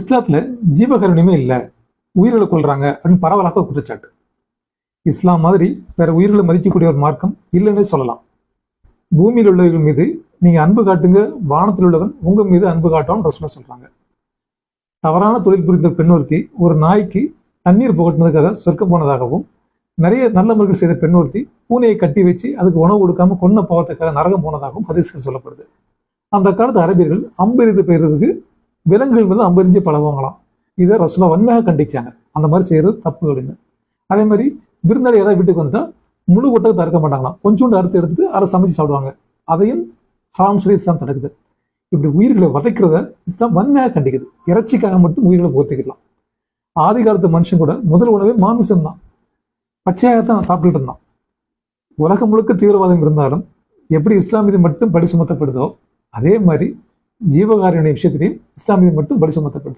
இஸ்லாத்துல ஜீவகருணியமே இல்லை. உயிர்களை கொள்றாங்க அப்படின்னு பரவலாக ஒரு குற்றச்சாட்டு. இஸ்லாம் மாதிரி வேற உயிர்களை மதிக்கக்கூடிய ஒரு மார்க்கம் இல்லைன்னே சொல்லலாம். பூமியில் உள்ளவர்கள் மீது நீங்க அன்பு காட்டுங்க வானத்தில் உள்ளவன் உங்க மீது அன்பு காட்டோன்னு ரசூலா சொல்றாங்க. தவறான தொழில் புரிந்த பெண் ஒருத்தி ஒரு நாய்க்கு தண்ணீர் புகட்டினதுக்காக சொர்க்கம் போனதாகவும் நிறைய நல்ல முறைகள் செய்த பெண் ஒருத்தி பூனையை கட்டி வச்சு அதுக்கு உணவு கொடுக்காம கொன்ன பாவத்துக்காக நரகம் போனதாகவும் ஹதீஸ்கள் சொல்லப்படுது. அந்த காலத்து அரபியர்கள் அம்பெறிந்து பெய்யறதுக்கு விலங்குகள் வந்து அம்பெறிஞ்சு பழகுவாங்களாம். இதை ரசுலா வன்மையாக கண்டிச்சாங்க. அந்த மாதிரி செய்யறது தப்பு அப்படின்னு. அதே மாதிரி விருந்தாளி ஏதாவது வீட்டுக்கு வந்துட்டா முழு ஒட்டகத்தை அறுக்க மாட்டாங்களாம். கொஞ்சோண்டு அறுத்து எடுத்துட்டு அதை சமைச்சு சாப்பிடுவாங்க. அதையும் ஹராம் சொல்லி இஸ்லாம் தடுக்குது. இப்படி உயிர்களை வதைக்கிறத இஸ்லாம் வன்மையாக கண்டிக்குது. இறைச்சிக்காக மட்டும் உயிர்களை போத்திக்கலாம் ஆதி காலத்து மனுஷன் கூட முதல் உணவே மாமிசம் தான். பச்சையாக தான் சாப்பிட்டுட்டு இருந்தான். உலகம் முழுக்க தீவிரவாதம் இருந்தாலும் எப்படி இஸ்லாம் இது மட்டும் படி சுமத்தப்படுதோ அதே மாதிரி ஜீவகாரியுடைய விஷயத்திலையும் இஸ்லாம் மட்டும் பலி சுமத்தப்பட்டது